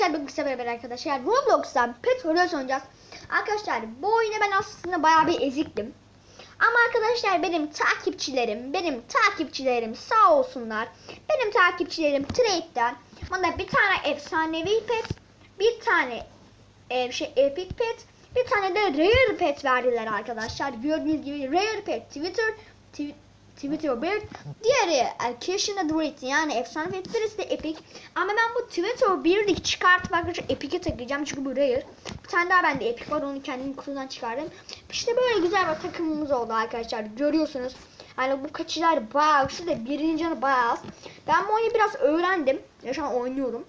Arkadaşlar bugün beraber arkadaşlar Roblox'tan Pet Heroes oynayacağız. Arkadaşlar bu oyuna ben aslında bayağı bir eziktim. Ama arkadaşlar benim takipçilerim, benim takipçilerim sağ olsunlar. Benim takipçilerim Trade'den bana bir tane efsanevi pet, bir tane e, şey epic pet, bir tane de rare pet verdiler arkadaşlar. Gördüğünüz gibi rare pet Twitter, Tw- Twitter Bird. Diğeri Alcation Adroit yani efsane pet birisi de epic. Ama ben bu Twitter Bird'i çıkartıp arkadaşlar epic'e takacağım çünkü bu rare. Bir tane daha bende epic var onu kendim kutudan çıkardım. İşte böyle güzel bir takımımız oldu arkadaşlar. Görüyorsunuz. Yani bu kaçılar bayağı güçlü de birinci canı bayağı az. Ben bu oyunu biraz öğrendim. Ya şu an oynuyorum.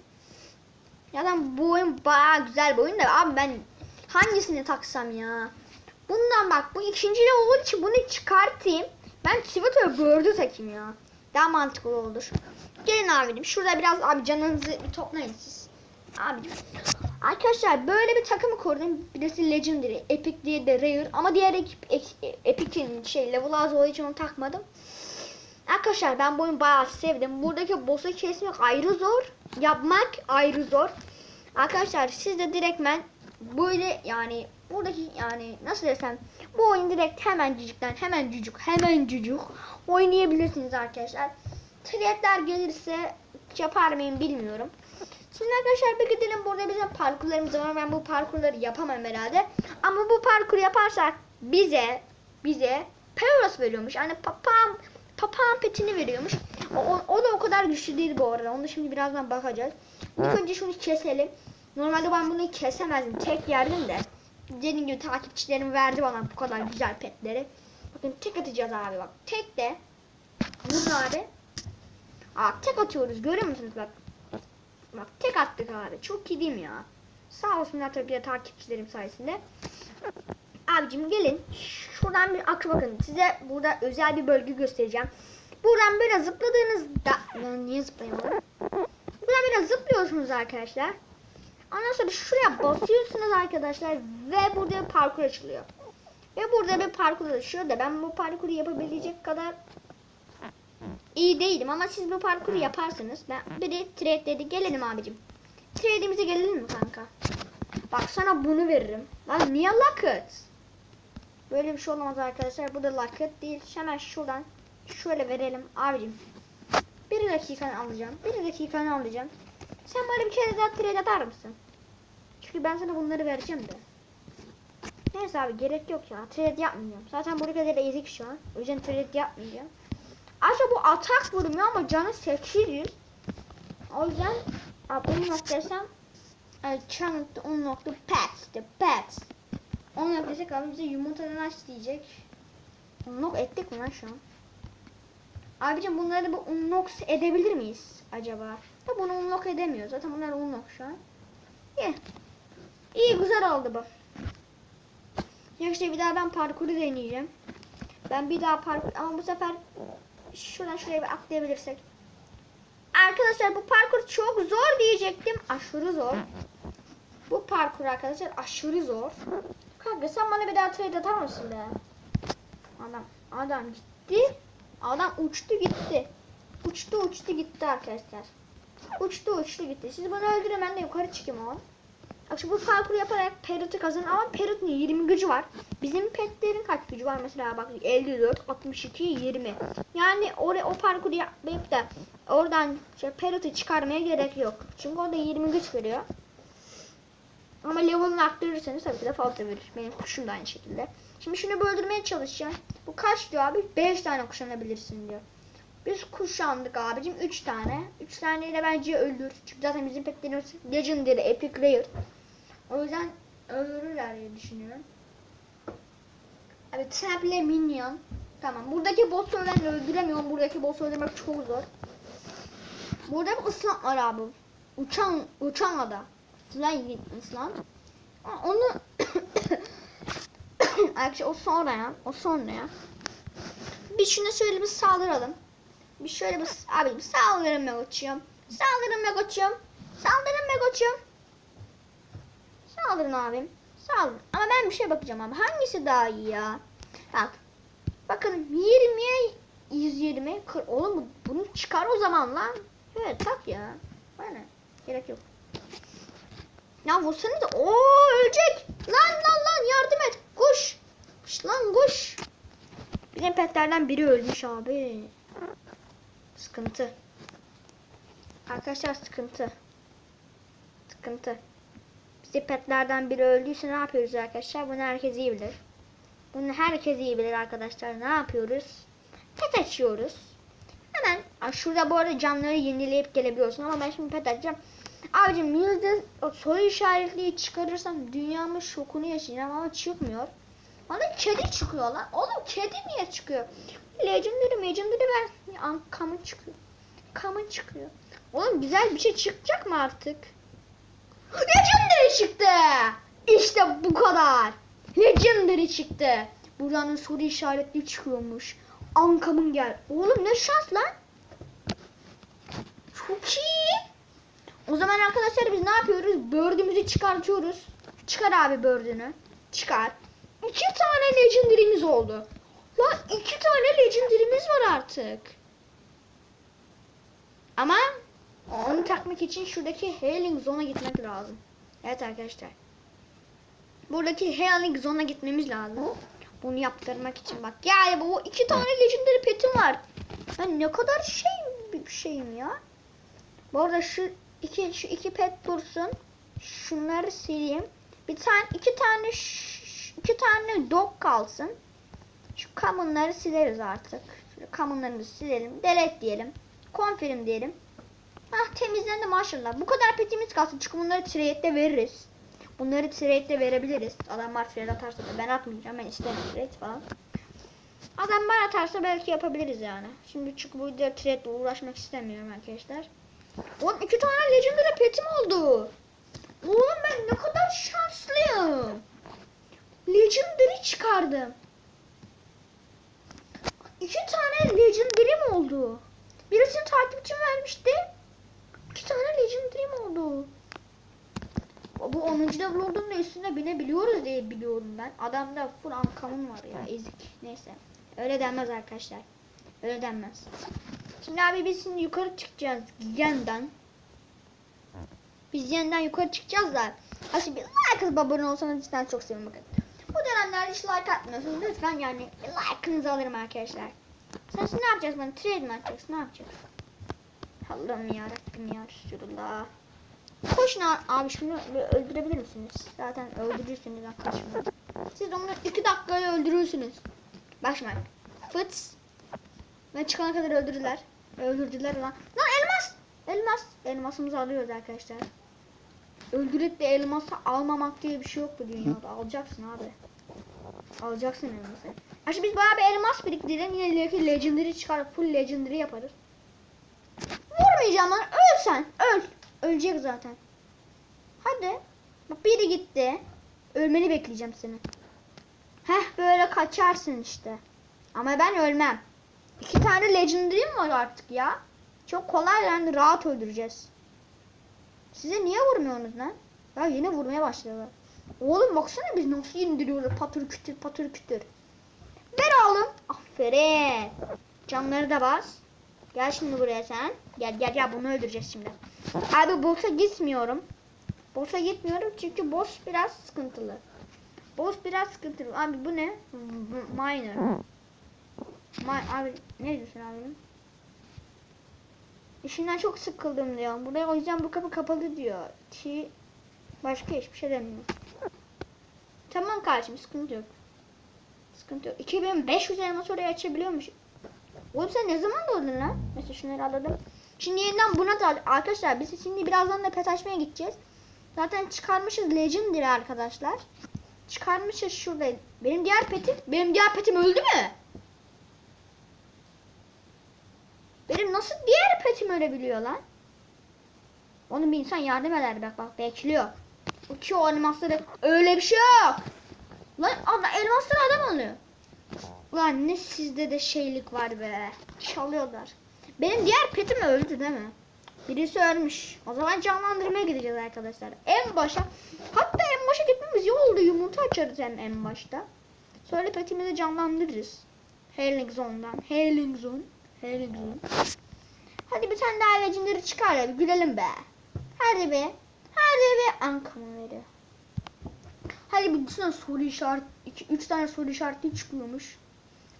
Zaten bu oyun bayağı güzel bir oyun da abi ben hangisini taksam ya? Bundan bak bu ikinci de olduğu için bunu çıkartayım. Ben Twitter Bird'ü takayım ya. Daha mantıklı olur. Gelin abicim şurada biraz abi canınızı bir toplayın siz. Abicim. Arkadaşlar böyle bir takımı kurdum. Birisi Legendary, Epic diye de Rare ama diğer ekip ek- Epic'in şey level az olduğu için onu takmadım. Arkadaşlar ben bu oyunu bayağı sevdim. Buradaki boss'u kesmek ayrı zor. Yapmak ayrı zor. Arkadaşlar siz de direktmen böyle yani buradaki yani nasıl desem bu oyun direkt hemen cücükten hemen cücük hemen cücük oynayabilirsiniz arkadaşlar. Triyetler gelirse yapar mıyım bilmiyorum. Şimdi arkadaşlar bir gidelim burada bizim parkurlarımız var. Ben bu parkurları yapamam herhalde. Ama bu parkur yaparsak bize bize Peros veriyormuş. Yani papağan papağan petini veriyormuş. O, o, o da o kadar güçlü değil bu arada. Onu şimdi birazdan bakacağız. İlk önce şunu keselim. Normalde ben bunu kesemezdim. Tek yerdim de. Dediğim gibi takipçilerim verdi bana bu kadar güzel petleri. Bakın tek atacağız abi bak. Tek de vurun abi. Aa tek atıyoruz. Görüyor musunuz bak. Bak tek attık abi. Çok iyi değil mi ya? Sağ olsunlar tabii ki takipçilerim sayesinde. Abicim gelin. Şuradan bir akı bakın. Size burada özel bir bölge göstereceğim. Buradan böyle zıpladığınızda... Ben niye zıplayamadım? Buradan böyle zıplıyorsunuz arkadaşlar. Ondan sonra şuraya basıyorsunuz arkadaşlar. Ve burada bir parkur açılıyor. Ve burada bir parkur açıyor da ben bu parkuru yapabilecek kadar iyi değilim ama siz bu parkuru yaparsınız. Ben biri trade dedi. Gelelim abicim. Trade'imize gelelim mi kanka? Bak sana bunu veririm. Lan niye Locket? Böyle bir şey olamaz arkadaşlar. Bu da Locket değil. Hemen şuradan şöyle verelim abicim. Bir dakikanı alacağım. Bir dakikanı alacağım. Sen bana bir kere daha trade atar mısın? Çünkü ben sana bunları vereceğim de. Neyse abi gerek yok ya. Trade yapmayacağım. Zaten buraya kadar ezik şu an. O yüzden trade yapmayacağım. Ayrıca bu atak vurmuyor ama canı 800. O yüzden abi bunu nasıl desem unlock the pets. The pets. Unlock desek abi bize yumurtadan aç diyecek. Unlock ettik mi lan şu an? Abicim bunları bu unlock edebilir miyiz acaba? Da bunu unlock edemiyor. Zaten bunlar unlock şu an. İyi. İyi güzel oldu bu. Ya işte bir daha ben parkuru deneyeceğim. Ben bir daha parkur ama bu sefer şuradan şuraya bir atlayabilirsek. Arkadaşlar bu parkur çok zor diyecektim. Aşırı zor. Bu parkur arkadaşlar aşırı zor. Kanka sen bana bir daha trade atar mısın be? Adam adam gitti. Adam uçtu gitti. Uçtu uçtu gitti arkadaşlar. Uçtu uçtu gitti. Siz bana öldürün ben de yukarı çıkayım o. Akşam bu parkuru yaparak Parrot'u kazan ama Parrot'un 20 gücü var. Bizim petlerin kaç gücü var mesela bak 54, 62, 20. Yani oraya o parkuru yapmayıp da oradan şey, Parrot'u çıkarmaya gerek yok. Çünkü o da 20 güç veriyor. Ama level'ını arttırırsanız tabii ki de fazla verir. Benim kuşum da aynı şekilde. Şimdi şunu böldürmeye çalışacağım. Bu kaç diyor abi? 5 tane kuşanabilirsin diyor. Biz kuşandık abicim 3 tane. 3 taneyle bence ölür. Çünkü zaten bizim petlerimiz Legendary, Epic, Rare. O yüzden öldürürler diye düşünüyorum. Evet, Trample Minion. Tamam. Buradaki boss'u ben öldüremiyorum. Buradaki boss'u öldürmek çok zor. Burada bir ıslan var abi. Uçan, uçan ada. Flying ıslan. Onu Arkadaşlar o sonra ya. O sonra ya. Bir şuna şöyle bir saldıralım. Bir şöyle bir abi saldırın Megoç'um. Saldırın Megoç'um. Saldırın Megoç'um. Saldırın abim. Saldırın. Ama ben bir şey bakacağım abi. Hangisi daha iyi ya? Bak. Bakın 20'ye 120. Kır. Oğlum bu- bunu çıkar o zaman lan. Evet tak ya. Bana. Gerek yok. Ya vursana da. Oo ölecek. Lan lan lan yardım et. Koş. Koş lan koş. Bizim petlerden biri ölmüş abi. Sıkıntı. Arkadaşlar sıkıntı. Sıkıntı. Bizi petlerden biri öldüyse ne yapıyoruz arkadaşlar? Bunu herkes iyi bilir. Bunu herkes iyi bilir arkadaşlar. Ne yapıyoruz? Pet açıyoruz. Hemen şurada bu arada camları yenileyip gelebiliyorsun ama ben şimdi pet açacağım. Abicim yıldız soru işaretliği çıkarırsam dünyamın şokunu yaşayacağım ama çıkmıyor. Bana kedi çıkıyor lan. Oğlum kedi niye çıkıyor? Legendary Legendary ver. Common çıkıyor. Common çıkıyor. Oğlum güzel bir şey çıkacak mı artık? Legendary çıktı. İşte bu kadar. Legendary çıktı. Buranın soru işaretli çıkıyormuş. Ankamın gel. Oğlum ne şans lan. Çok iyi. O zaman arkadaşlar biz ne yapıyoruz? Bördümüzü çıkartıyoruz. Çıkar abi bördünü. Çıkar. İki tane legendary'miz oldu. Lan iki tane legendary'miz var artık. Ama onu takmak için şuradaki Hailing Zone'a gitmek lazım. Evet arkadaşlar. Buradaki Hailing Zone'a gitmemiz lazım. Bunu yaptırmak için bak. Yani bu iki tane legendary petim var. Ben ne kadar şey bir şeyim ya. Bu arada şu iki şu iki pet dursun. Şunları sileyim. Bir tane iki tane iki tane dog kalsın. Şu common'ları sileriz artık. Şöyle common'larımızı silelim. Delete diyelim. Confirm diyelim. Hah temizlendi maşallah. Bu kadar petimiz kalsın. Çünkü bunları trade'de veririz. Bunları trade'de verebiliriz. Adamlar trade atarsa da ben atmayacağım. Ben istemiyorum trade falan. Adam bana atarsa belki yapabiliriz yani. Şimdi çünkü bu videoda trade'le uğraşmak istemiyorum arkadaşlar. Oğlum iki tane legendary petim oldu. Oğlum ben ne kadar şanslıyım. Legendary çıkardım. İki tane legendary'm oldu. Birisini takipçim vermişti. İki tane legendary'm oldu. Bu 10. level olduğunda üstüne binebiliyoruz diye biliyorum ben. Adamda full uncommon var ya ezik. Neyse. Öyle denmez arkadaşlar. Öyle denmez. Şimdi abi biz şimdi yukarı çıkacağız yeniden. Biz yeniden yukarı çıkacağız da. Aslında bir like abone olsanız cidden çok sevinirim. Bu dönemlerde hiç like atmıyorsunuz. Lütfen yani like'ınızı alırım arkadaşlar. Sen şimdi ne yapacaksın bana? Trade mi atacaksın? Ne yapacaksın? Allah'ım yarabbim ya Resulullah. Koşun abi şunu öldürebilir misiniz? Zaten öldürürsünüz arkadaşlar. Siz onu iki dakikaya öldürürsünüz. Şimdi. Fıts. Ben çıkana kadar öldürdüler. Öldürdüler lan. Lan elmas. Elmas. Elmasımızı alıyoruz arkadaşlar. Öldürüp de elması almamak diye bir şey yok bu dünyada. Alacaksın abi. Alacaksın elması. Şimdi biz bayağı bir elmas biriktirelim. Yine le- legendary çıkar. Full legendary yaparız. Vurmayacağım lan. Öl sen. Öl. Ölecek zaten. Hadi. Bak biri gitti. Ölmeni bekleyeceğim seni. Heh böyle kaçarsın işte. Ama ben ölmem. İki tane legendary'm var artık ya. Çok kolay yani rahat öldüreceğiz. Size niye vurmuyorsunuz lan? Ya yine vurmaya başladılar. Oğlum baksana biz nasıl indiriyoruz patır kütür patır kütür. Ver oğlum. Aferin. Canları da bas. Gel şimdi buraya sen. Gel gel gel bunu öldüreceğiz şimdi. Abi boss'a gitmiyorum. Boss'a gitmiyorum çünkü boss biraz sıkıntılı. Boss biraz sıkıntılı. Abi bu ne? Minor. Ma abi ne diyorsun abi? İşinden çok sıkıldım diyor. Buraya o yüzden bu kapı kapalı diyor. Ki başka hiçbir şey demiyor. Tamam kardeşim sıkıntı yok. Sıkıntı yok. 2500 elmas oraya açabiliyormuş. Oğlum sen ne zaman doğdun lan? Mesela şunları alalım. Şimdi yeniden buna da arkadaşlar biz şimdi birazdan da pet açmaya gideceğiz. Zaten çıkarmışız Legendary arkadaşlar. Çıkarmışız şurada. Benim diğer petim, benim diğer petim öldü mü? Benim nasıl diğer petim ölebiliyor lan? Onun bir insan yardım eder bak bak bekliyor. O elmasları. Öyle bir şey yok. Lan ama elmasları adam alıyor. Ulan ne sizde de şeylik var be. Çalıyorlar. Benim diğer petim öldü değil mi? Birisi ölmüş. O zaman canlandırmaya gideceğiz arkadaşlar. En başa. Hatta en başa gitmemiz iyi oldu. Yumurta açarız hem en başta. Sonra petimizi canlandırırız. Hailing Zone'dan. Hailing Zone. Hailing Zone. Hadi bir tane daha legendary çıkar ya. Gülelim be. Hadi be. Hadi ve Ankama veriyor. Hadi bir düşünsene soru işaret, iki, üç tane soru işareti çıkıyormuş.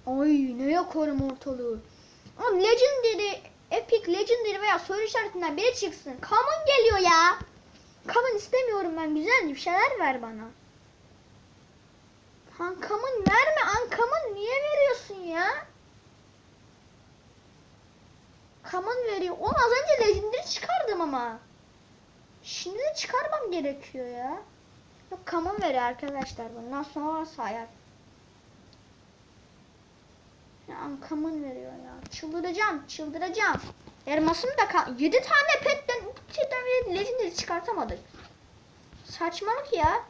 Ay ne yakarım ortalığı. Ama Legendary, Epic Legendary veya soru işaretinden biri çıksın. Common geliyor ya. Common istemiyorum ben. Güzel bir şeyler ver bana. Uncommon verme. Uncommon niye veriyorsun ya? Common veriyor. Onu az önce Legendary çıkardım ama. Şimdi de çıkarmam gerekiyor ya. Yok common veriyor arkadaşlar. Bundan sonra sayar. Ya uncommon veriyor ya. Çıldıracağım, çıldıracağım. Elmasım da ka 7 tane petten 2 tane legendary çıkartamadık. Saçmalık ya.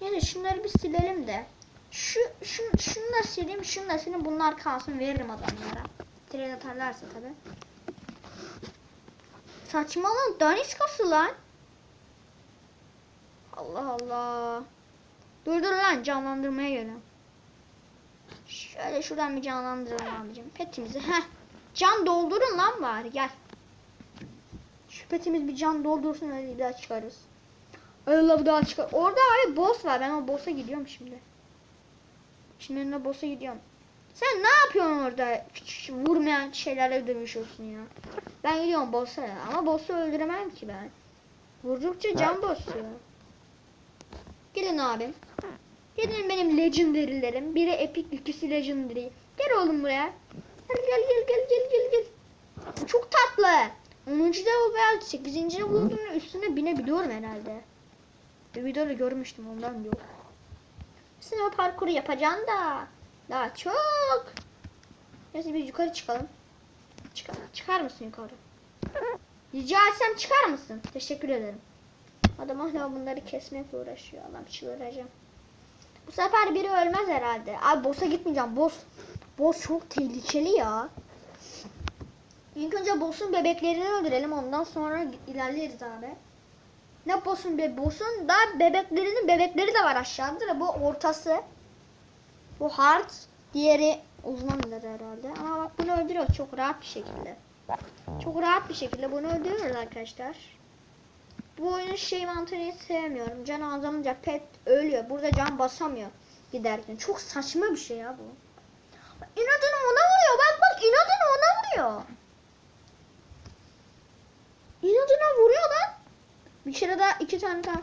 Yani şunları bir silelim de. Şu, şu şunu da sileyim, şunu da sileyim. Bunlar kalsın veririm adamlara. Trade atarlarsa tabi. Saçmalığın daniskası lan. Allah Allah. Dur dur lan canlandırmaya geliyorum. Şöyle şuradan bir canlandıralım abicim. Petimizi. Heh. Can doldurun lan bari gel. Şu petimiz bir can doldursun öyle bir daha çıkarız. Öyle bir daha çıkar. Orada abi boss var. Ben o boss'a gidiyorum şimdi. Şimdi ben boss'a gidiyorum. Sen ne yapıyorsun orada? Vurmayan şeylerle dövüşüyorsun ya. Ben gidiyorum boss'a ya. Ama boss'u öldüremem ki ben. Vurdukça can basıyor. Gelin abi. Gelin benim legendary'lerim. Biri epic, ikisi legendary. Gel oğlum buraya. Gel gel gel gel gel gel gel. Çok tatlı. 10. level veya 8. level olduğunu üstüne binebiliyorum herhalde. Bir videoda görmüştüm ondan diyor. Sen o parkuru yapacaksın da. Daha çok. Neyse biz yukarı çıkalım. Çıkar, çıkar mısın yukarı? Rica etsem çıkar mısın? Teşekkür ederim. Adam hala bunları kesmekle uğraşıyor. Adam çıldıracağım. Bu sefer biri ölmez herhalde. Abi boss'a gitmeyeceğim. Boss boss çok tehlikeli ya. İlk önce boss'un bebeklerini öldürelim. Ondan sonra ilerleriz abi. Ne boss'un be boss'un da bebeklerinin bebekleri de var aşağıda da bu ortası. Bu hard. Diğeri uzmandır herhalde. Ama bak bunu öldürüyor çok rahat bir şekilde. Çok rahat bir şekilde bunu öldürüyoruz arkadaşlar. Bu oyunun şey mantığını hiç sevmiyorum. Can azalınca pet ölüyor. Burada can basamıyor giderken. Çok saçma bir şey ya bu. İnadına ona vuruyor. Bak bak inadına ona vuruyor. İnadına vuruyor lan. Bir kere daha iki tane daha.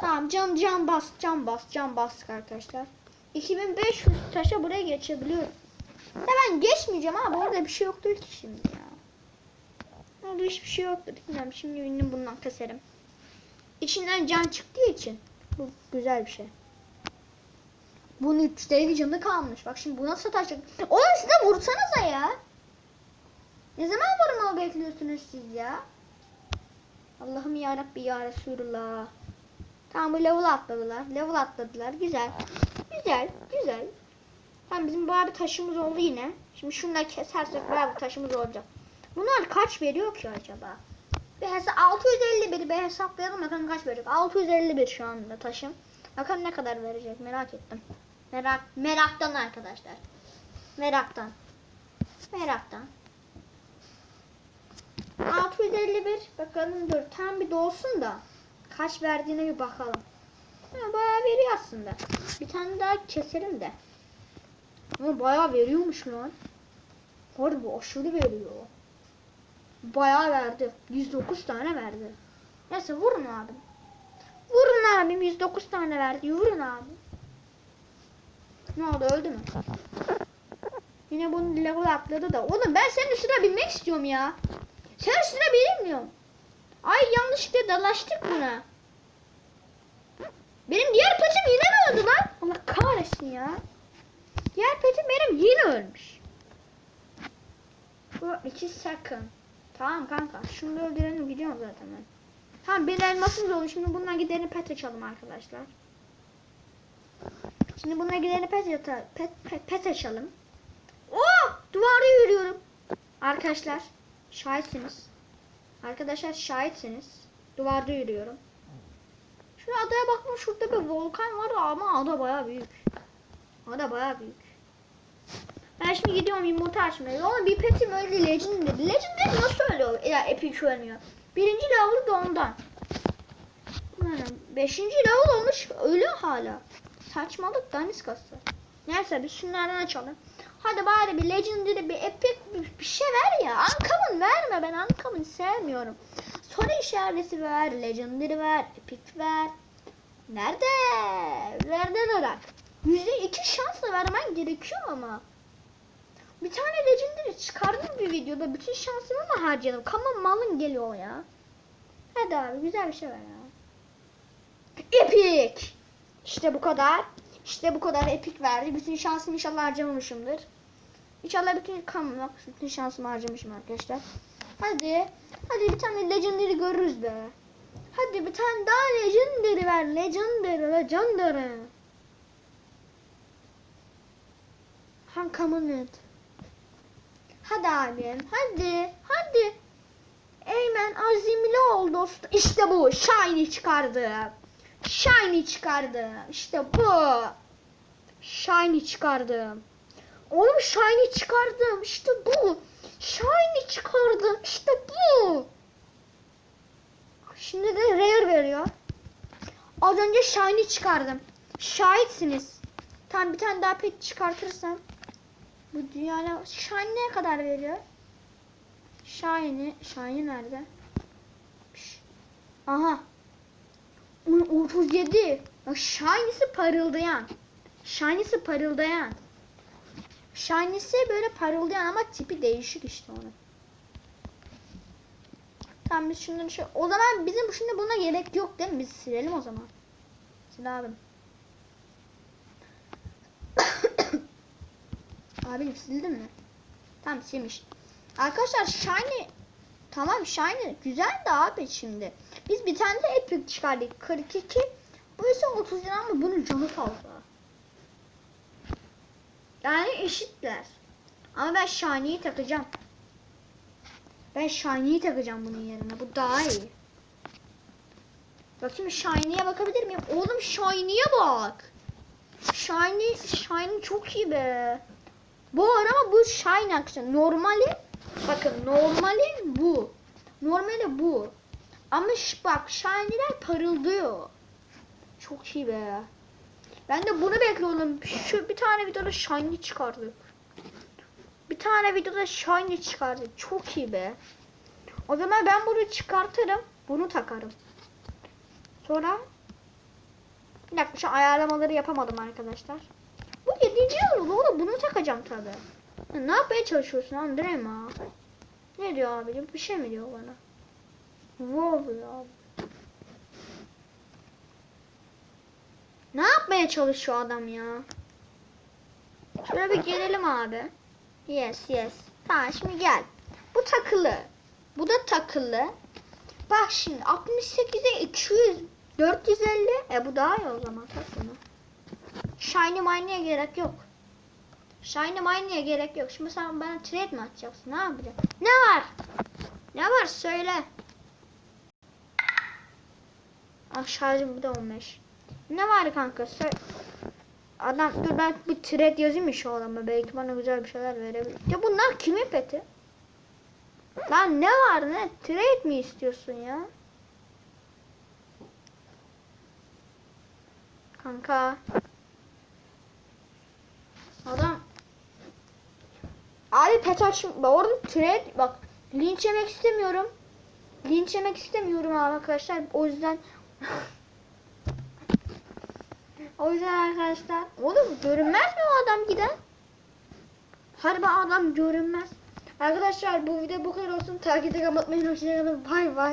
Tamam can can bas can bas can bastık arkadaşlar. 2500 taşa buraya geçebiliyorum. Ya ben geçmeyeceğim abi orada bir şey yoktur ki şimdi ya. Orada hiçbir şey yoktur. Bilmiyorum şimdi ünlü bundan keserim. İçinden can çıktığı için bu güzel bir şey. Bunun 350 canı kalmış. Bak şimdi buna sataşacak. Oğlum siz de vursanıza ya. Ne zaman vurmayı bekliyorsunuz siz ya? Allah'ım ya Rabbi ya Resulullah. Tamam bu level atladılar. Level atladılar. Güzel. Güzel. Güzel. Tamam bizim bayağı bir taşımız oldu yine. Şimdi şunları kesersek bayağı bir taşımız olacak. Bunlar kaç veriyor ki acaba? Bir hesa 651 bir hesaplayalım bakalım kaç verecek. 651 şu anda taşım. Bakalım ne kadar verecek merak ettim. Merak meraktan arkadaşlar. Meraktan. Meraktan. 651 bakalım dur tam bir dolsun da kaç verdiğine bir bakalım. Ha, bayağı veriyor aslında. Bir tane daha keselim de. Ama bayağı veriyormuş lan. Harbi aşırı veriyor. Bayağı verdi. 109 tane verdi. Neyse vurun abim. Vurun abim 109 tane verdi. Vurun abim. Ne oldu öldü mü? Yine bunu level atladı da. Oğlum ben senin üstüne binmek istiyorum ya. Sen üstüne binemiyorum. Ay yanlışlıkla dalaştık buna. Benim diğer petim yine mi öldü lan? Allah kahretsin ya. Diğer petim benim yine ölmüş. Bu 2 second. Tamam kanka. Şunu da öldürelim gidiyorum zaten ben. Tamam bir elmasımız oldu. Şimdi bundan gidelim pet açalım arkadaşlar. Şimdi bununla gidelim pet, yata, pet, pet, pet açalım. Oh! Duvarda yürüyorum. Arkadaşlar şahitsiniz. Arkadaşlar şahitsiniz. Duvarda yürüyorum. Şu adaya bakma şurada bir volkan var ama ada baya büyük. Ada baya büyük. Ben şimdi gidiyorum yumurta açmaya. Ama bir petim öyle legendary. Legendary nasıl ölüyor? Ya epic ölmüyor. Birinci level da ondan. Beşinci level olmuş öyle hala. Saçmalık daniskası. Neyse biz şunlardan açalım. Hadi bari bir legendary bir epic bir şey ver ya. Uncommon verme ben uncommon sevmiyorum. Soru işareti ver, legendary ver, epic ver. Nerede? Nerede olarak? Yüzde iki şansla vermen gerekiyor ama. Bir tane legendary çıkardım bir videoda. Bütün şansımı mı harcadım? Kama malın geliyor ya. Hadi abi güzel bir şey ver ya. Epic. İşte bu kadar. İşte bu kadar epic verdi. Bütün şansımı inşallah harcamamışımdır. İnşallah bütün kam bak, bütün şansımı harcamışım arkadaşlar. Hadi. Hadi bir tane legendary görürüz be. Hadi bir tane daha legendary ver. Legendary, legendary. Hankamın Hadi abim. Hadi. Hadi. Eymen azimli ol dost. İşte bu. Shiny çıkardı. Shiny çıkardı. İşte bu. Shiny çıkardım. Oğlum shiny çıkardım. İşte bu. Shiny çıkardım. İşte bu. Şimdi de rare veriyor. Az önce shiny çıkardım. Şahitsiniz. Tam bir tane daha pet çıkartırsam. Bu dünyada shiny ne kadar veriyor? Shiny, shiny nerede? Aha. Uy, 37. Bak shiny'si parıldayan. Shiny'si parıldayan. Shiny'si böyle parıldayan ama tipi değişik işte onun. Tamam biz şunları şu... O zaman bizim şimdi buna gerek yok değil mi? Biz silelim o zaman. Sil abim. Abim sildin mi? Tamam silmiş. Arkadaşlar Shiny tamam Shiny güzel de abi şimdi. Biz bir tane de Epic çıkardık. 42. Bu ise 30 lira ama bunun canı fazla. Yani eşitler. Ama ben Shiny'yi takacağım. Ben Shiny'yi takacağım bunun yerine. Bu daha iyi. Bakayım Shiny'ye bakabilir miyim? Oğlum Shiny'ye bak. Shiny, Shiny çok iyi be. Bu araba bu Shine action. Normali bakın normali bu. Normali bu. Ama bak Shiny'ler parıldıyor. Çok iyi be. Ben de bunu bekliyorum. Şu bir tane videoda Shiny çıkardık. Tane videoda Shiny çıkardık. Çok iyi be. O zaman ben bunu çıkartırım. Bunu takarım. Sonra bir dakika şu ayarlamaları yapamadım arkadaşlar. Bu yedinci yıl oğlum bunu takacağım tabi. Ne yapmaya çalışıyorsun Andrema? Ne diyor abicim? Bir şey mi diyor bana? Wow ya. Ne yapmaya çalışıyor adam ya? Şöyle bir gelelim abi. Yes yes. Tamam şimdi gel. Bu takılı. Bu da takılı. Bak şimdi 68'e 200 450. E bu daha iyi o zaman tak bunu. Shiny Mine'ye gerek yok. Shiny Mine'ye gerek yok. Şimdi sen bana trade mi atacaksın? Ne yapacaksın? Ne var? Ne var söyle. Ah şarjım bu da 15. Ne var kanka? Söyle. Adam dur ben bir trade yazayım mı şu adama? Belki bana güzel bir şeyler verebilir. Ya bunlar kimin peti? Lan ne var ne? Trade mi istiyorsun ya? Kanka. Adam. Abi pet aç. Orada trade bak. Linç yemek istemiyorum. Linç yemek istemiyorum arkadaşlar. O yüzden O yüzden arkadaşlar. Oğlum görünmez mi o adam giden? Harbi adam görünmez. Arkadaşlar bu video bu kadar olsun. Takipte kapatmayın. Hoşçakalın. Bay bay.